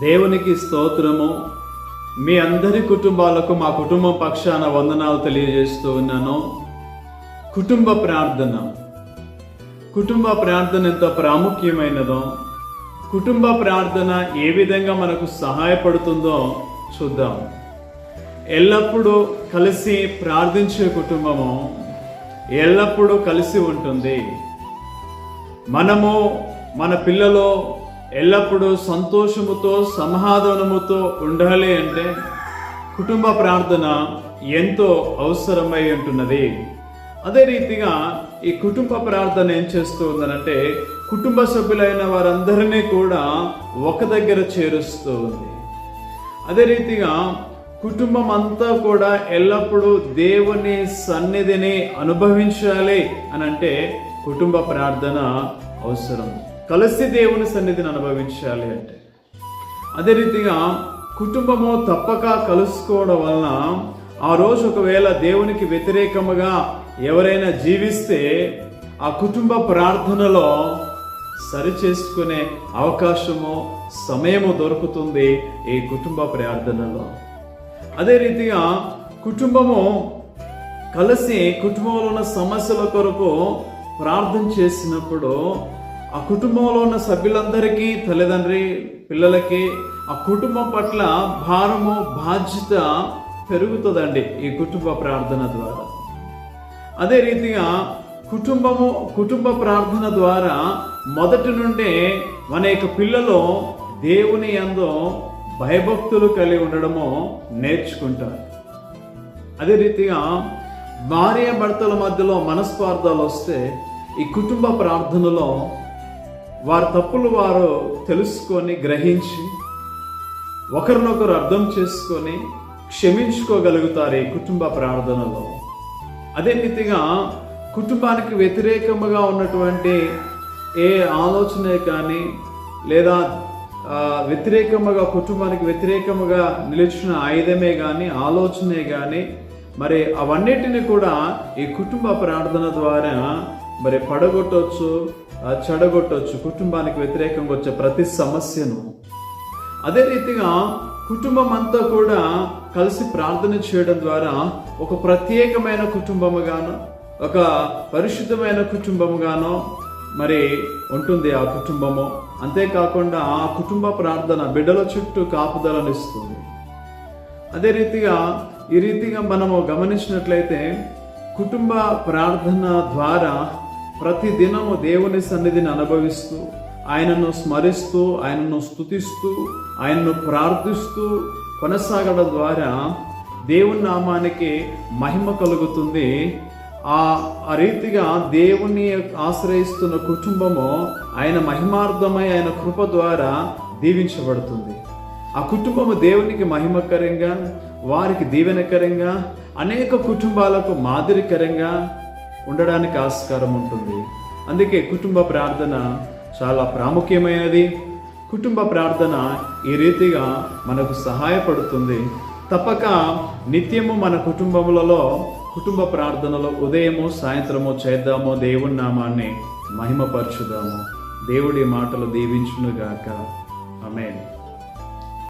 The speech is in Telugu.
దేవునికి స్తోత్రము. మీ అందరి కుటుంబాలకు మా కుటుంబం పక్షాన వందనాలు తెలియజేస్తూ ఉన్నాను. కుటుంబ ప్రార్థన. కుటుంబ ప్రార్థన ఎంత ప్రాముఖ్యమైనదో కుటుంబ ప్రార్థన ఏ విధంగా మనకు సహాయపడుతుందో చూద్దాం. ఎల్లప్పుడూ కలిసి ప్రార్థించే కుటుంబము ఎల్లప్పుడూ కలిసి ఉంటుంది. మనము మన పిల్లలు ఎల్లప్పుడూ సంతోషముతో సమాధానముతో ఉండాలి అంటే కుటుంబ ప్రార్థన ఎంతో అవసరమై ఉంటున్నది. అదే రీతిగా ఈ కుటుంబ ప్రార్థన ఏం చేస్తూ ఉందనంటే కుటుంబ సభ్యులైన వారందరినీ కూడా ఒక దగ్గర చేరుస్తూ ఉంది. అదే రీతిగా కుటుంబం అంతా కూడా ఎల్లప్పుడూ దేవుని సన్నిధిని అనుభవించాలి అని అంటే కుటుంబ ప్రార్థన అవసరం. కలిసి దేవుని సన్నిధిని అనుభవించాలి అంటే. అదే రీతిగా కుటుంబము తప్పక కలుసుకోవడం వలన ఆ రోజు ఒకవేళ దేవునికి వ్యతిరేకముగా ఎవరైనా జీవిస్తే ఆ కుటుంబ ప్రార్థనలో సరి చేసుకునే అవకాశము సమయము దొరుకుతుంది ఈ కుటుంబ ప్రార్థనలో. అదే రీతిగా కుటుంబము కలిసి కుటుంబంలో ఉన్న సమస్యల కొరకు ప్రార్థన చేసినప్పుడు ఆ కుటుంబంలో ఉన్న సభ్యులందరికీ తల్లిదండ్రి పిల్లలకి ఆ కుటుంబం పట్ల భారము బాధ్యత పెరుగుతుందండి ఈ కుటుంబ ప్రార్థన ద్వారా. అదే రీతిగా కుటుంబము కుటుంబ ప్రార్థన ద్వారా మొదటి నుండే మన యొక్క పిల్లలు దేవుని యందు భయభక్తులు కలిగి ఉండడము నేర్చుకుంటారు. అదే రీతిగా భార్య భర్తల మధ్యలో మనస్పార్థాలు వస్తే ఈ కుటుంబ ప్రార్థనలో వారి తప్పులు వారు తెలుసుకొని గ్రహించి ఒకరినొకరు అర్థం చేసుకొని క్షమించుకోగలుగుతారు ఈ కుటుంబ ప్రార్థనలో. అదే రీతిగా కుటుంబానికి వ్యతిరేకముగా ఉన్నటువంటి ఏ ఆలోచనే కానీ లేదా వ్యతిరేకముగా కుటుంబానికి వ్యతిరేకముగా నిలిచిన ఆయుధమే కానీ ఆలోచనే కానీ మరి అవన్నిటిని కూడా ఈ కుటుంబ ప్రార్థన ద్వారా మరి పడగొట్టవచ్చు చెడగొట్టవచ్చు కుటుంబానికి వ్యతిరేకంగా వచ్చే ప్రతి సమస్యను. అదే రీతిగా కుటుంబం అంతా కూడా కలిసి ప్రార్థన చేయడం ద్వారా ఒక ప్రత్యేకమైన కుటుంబముగాను ఒక పరిశుద్ధమైన కుటుంబముగానో మరి ఉంటుంది ఆ కుటుంబము. అంతేకాకుండా ఆ కుటుంబ ప్రార్థన బిడ్డల చుట్టూ కాపుదలను ఇస్తుంది. అదే రీతిగా ఈ రీతిగా మనము గమనించినట్లయితే కుటుంబ ప్రార్థన ద్వారా ప్రతి దినము దేవుని సన్నిధిని అనుభవిస్తూ ఆయనను స్మరిస్తూ ఆయనను స్తుతిస్తూ ఆయనను ప్రార్థిస్తూ కొనసాగడం ద్వారా దేవుని నామానికి మహిమ కలుగుతుంది. ఆ ఆ రీతిగా దేవుని ఆశ్రయిస్తున్న కుటుంబము ఆయన మహిమార్థమై ఆయన కృప ద్వారా దీవించబడుతుంది. ఆ కుటుంబము దేవునికి మహిమకరంగా వారికి దీవెనకరంగా అనేక కుటుంబాలకు మాదిరికరంగా ఉండడానికి ఆస్కారం ఉంటుంది. అందుకే కుటుంబ ప్రార్థన చాలా ప్రాముఖ్యమైనది. కుటుంబ ప్రార్థన ఈ రీతిగా మనకు సహాయపడుతుంది. తప్పక నిత్యము మన కుటుంబములలో కుటుంబ ప్రార్థనలో ఉదయము సాయంత్రము చేద్దాము దేవుని నామాన్ని మహిమపరచుదాము. దేవుడి మాటలు దీవించునుగాక. ఆమె